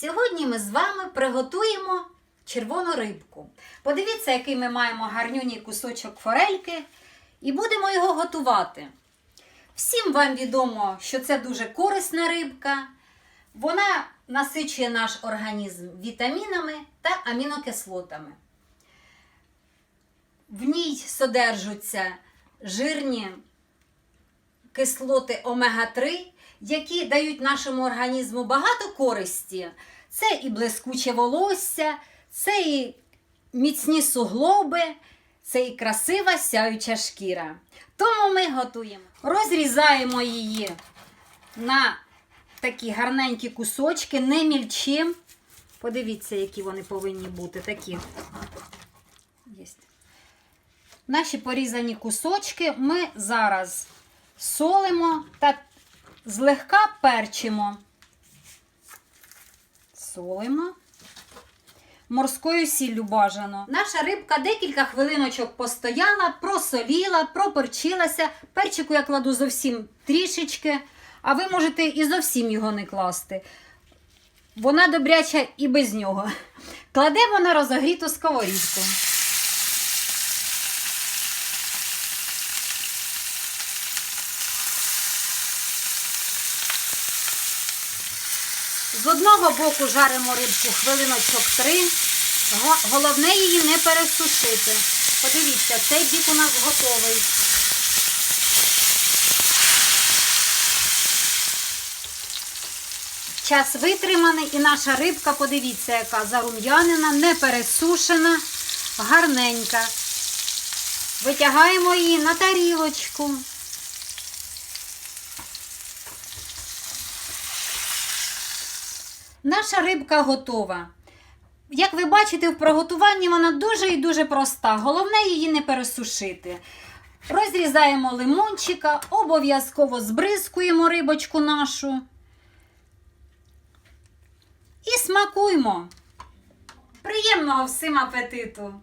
Сьогодні ми з вами приготуємо червону рибку. Подивіться, який ми маємо гарнюній кусочок форельки, і будемо його готувати. Всім вам відомо, що це дуже корисна рибка. Вона насичує наш організм вітамінами та амінокислотами. В ній содержаться жирні кислоти омега-3, які дають нашому організму багато користі. Це і блискуче волосся, це і міцні суглоби, це і красива сяюча шкіра. Тому ми готуємо. Розрізаємо її на такі гарненькі кусочки, не мільчим. Подивіться, які вони повинні бути. Такі. Наші порізані кусочки ми зараз солимо та злегка перчимо. Солимо. Морською сіллю бажано. Наша рибка декілька хвилиночок постояла, просоліла, проперчилася. Перчику я кладу зовсім трішечки, а ви можете і зовсім його не класти. Вона добряча і без нього. Кладемо на розогріту сковорідку. З одного боку жаримо рибку хвилиночок три. Го- Головне її не пересушити. Подивіться, цей бік у нас готовий. Час витриманий і наша рибка, подивіться, яка зарум'янена, не пересушена, гарненька. Витягаємо її на тарілочку. Наша рибка готова. Як ви бачите, в приготуванні вона дуже і дуже проста. Головне її не пересушити. Розрізаємо лимончика, обов'язково збризкуємо рибочку нашу. І смакуємо. Приємного всім апетиту!